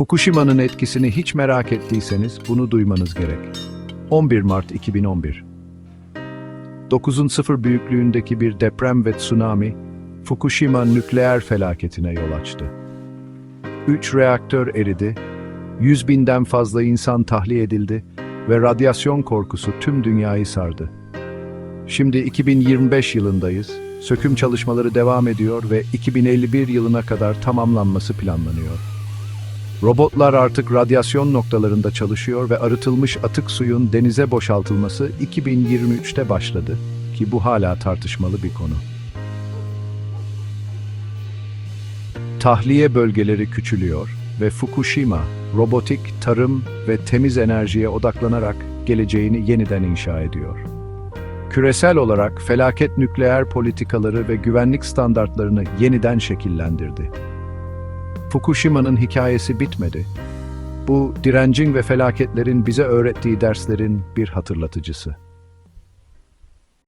Fukushima'nın etkisini hiç merak ettiyseniz bunu duymanız gerek. 11 Mart 2011 9'un sıfır büyüklüğündeki bir deprem ve tsunami, Fukushima nükleer felaketine yol açtı. 3 reaktör eridi, 100 binden fazla insan tahliye edildi ve radyasyon korkusu tüm dünyayı sardı. Şimdi 2025 yılındayız, söküm çalışmaları devam ediyor ve 2051 yılına kadar tamamlanması planlanıyor. Robotlar artık radyasyon noktalarında çalışıyor ve arıtılmış atık suyun denize boşaltılması 2023'te başladı ki bu hala tartışmalı bir konu. Tahliye bölgeleri küçülüyor ve Fukushima, robotik, tarım ve temiz enerjiye odaklanarak geleceğini yeniden inşa ediyor. Küresel olarak felaket nükleer politikaları ve güvenlik standartlarını yeniden şekillendirdi. Fukushima'nın hikayesi bitmedi. Bu direncin ve felaketlerin bize öğrettiği derslerin bir hatırlatıcısı.